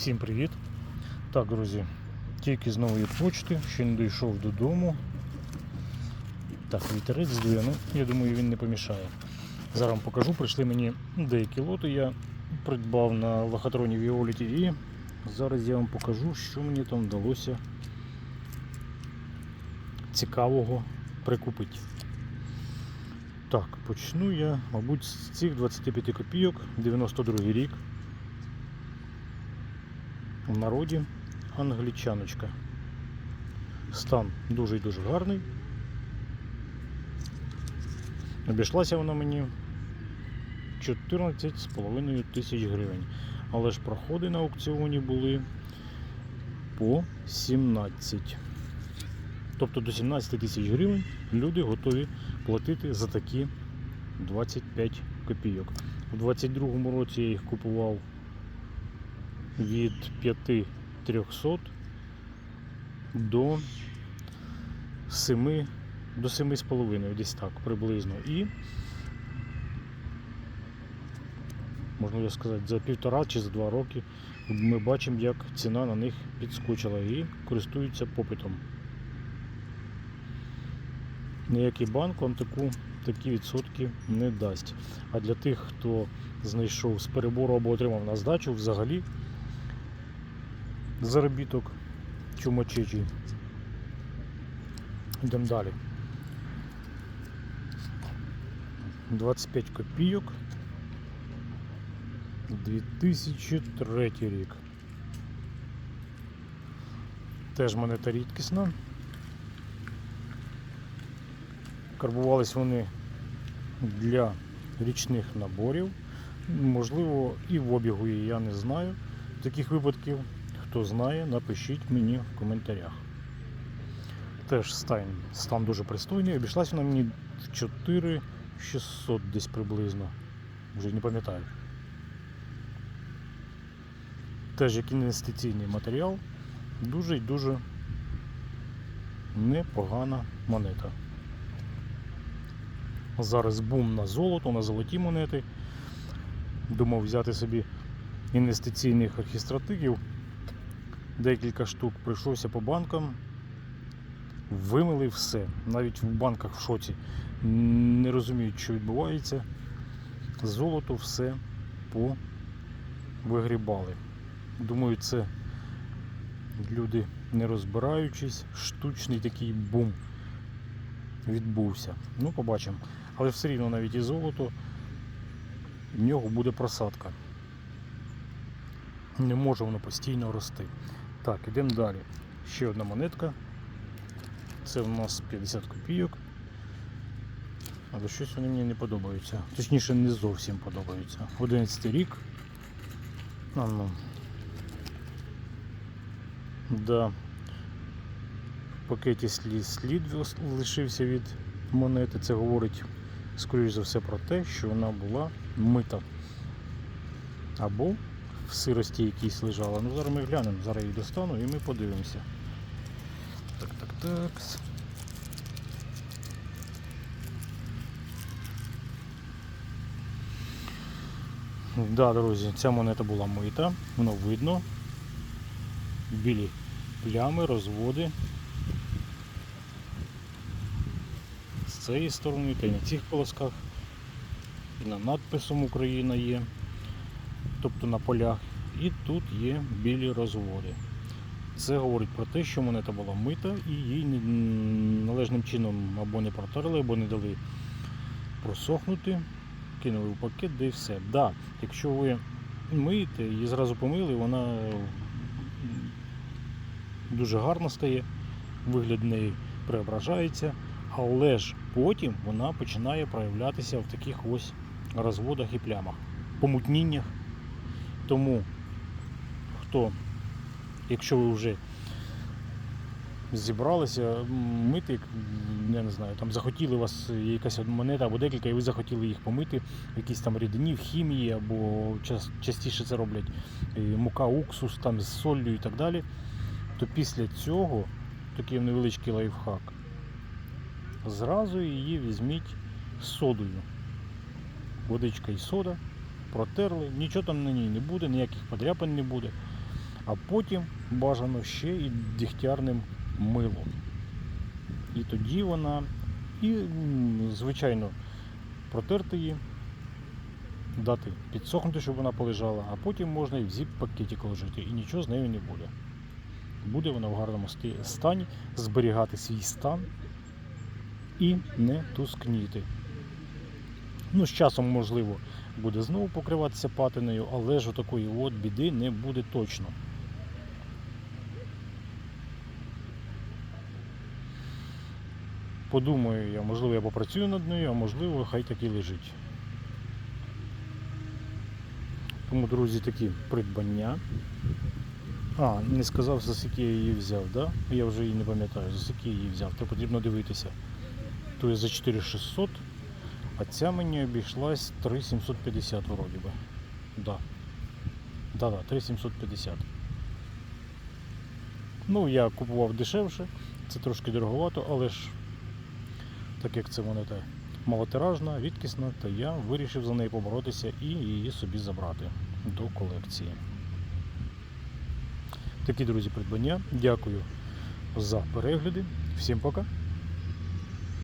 Всім привіт! Так, друзі, тільки з нової почти, ще не дійшов додому. Так, вітерець здує, ну я думаю, він не помішає. Зараз вам покажу, прийшли мені деякі лоти, я придбав на лохотроні Віоліті і зараз я вам покажу, що мені там вдалося цікавого прикупити. Так, почну я, мабуть, з цих 25 копійок, 92 рік. В народі англічаночка. Стан дуже і дуже гарний. Обійшлася вона мені 14,5 тисяч гривень. Але ж проходи на аукціоні були по 17. Тобто до 17 тисяч гривень люди готові платити за такі 25 копійок. У 22-му році я їх купував від 5300 до 7 до 7,5 десь так приблизно. І можна сказати, за півтора чи за два роки ми бачимо, як ціна на них підскочила і користуються попитом. Ніякий банк вам таку, такі відсотки не дасть. А для тих, хто знайшов з перебору або отримав на здачу, взагалі заробіток чумачечий. Йдемо далі. 25 копійок. 2003 рік. Теж монета рідкісна. Карбувались вони для річних наборів. Можливо, і в обігу є, я не знаю. Таких випадків, хто знає, напишіть мені в коментарях. Теж стан, стан дуже пристойний. Обійшлася вона мені в 4600 десь приблизно. Вже не пам'ятаю. Теж як інвестиційний матеріал. Дуже і дуже непогана монета. Зараз бум на золото, на золоті монети. Думав взяти собі інвестиційних архістратигів. Декілька штук прийшлося по банкам. Вимили все. Навіть в банках в шоці. Не розуміють, що відбувається. Золото все повигрібали. Думаю, це люди, не розбираючись, штучний такий бум відбувся. Ну, побачимо. Але все рівно навіть і золото, в нього буде просадка. Не може воно постійно рости. Так, ідемо далі. Ще одна монетка. Це в нас 50 копійок. Але щось вони мені не подобаються. Точніше, не зовсім подобаються. 11 рік. А, ну. Да. В пакеті слід, слід лишився від монети. Це говорить, скоріш за все, про те, що вона була мита. Або в сирості якійсь лежала. Ну зараз ми глянемо, зараз її достану і ми подивимося. Так, так, так. Да, друзі, ця монета була мита, воно видно. Білі плями, розводи. З цієї сторони, та й на цих полосках. І на надписом Україна є, тобто на полях. І тут є білі розводи. Це говорить про те, що монета була мита і її належним чином або не протерли, або не дали просохнути, кинули в пакет, де і все. Да, якщо ви миєте, її зразу помили, вона дуже гарно стає, вигляд неї преображається, але ж потім вона починає проявлятися в таких ось розводах і плямах, помутніннях. Тому хто якщо ви вже зібралися мити, я не знаю, там захотіли у вас якась монета або декілька, і ви захотіли їх помити, якісь там рідині, в хімії, або частіше це роблять мука, уксус там з солью і так далі, то після цього такий невеличкий лайфхак. Зразу її візьміть з содою. Водичка і сода, протерли, нічого там на ній не буде, ніяких подряпань не буде. а потім бажано ще і дігтярним милом. І тоді вона, і, звичайно, протерти її, дати підсохнути, щоб вона полежала, а потім можна і в зіп-пакеті положити, і нічого з нею не буде. Буде вона в гарному стані зберігати свій стан і не тускніти. Ну, з часом, можливо, буде знову покриватися патиною, але ж такої от біди не буде точно. Подумаю я, можливо, я попрацюю над нею, а можливо, хай так і лежить. Тому, друзі, такі придбання. А, не сказав, за скільки я її взяв, да? Я вже її не пам'ятаю, за скільки я її взяв, то потрібно дивитися. Тобто за 4600, а ця мені обійшлась 3750 вроді би. Да. Да, да, 3750. Ну, я купував дешевше, це трошки дороговато, але ж так як це монета малотиражна, рідкісна, то я вирішив за неї поборотися і її собі забрати до колекції. Такі, друзі, придбання. Дякую за перегляди. Всім пока.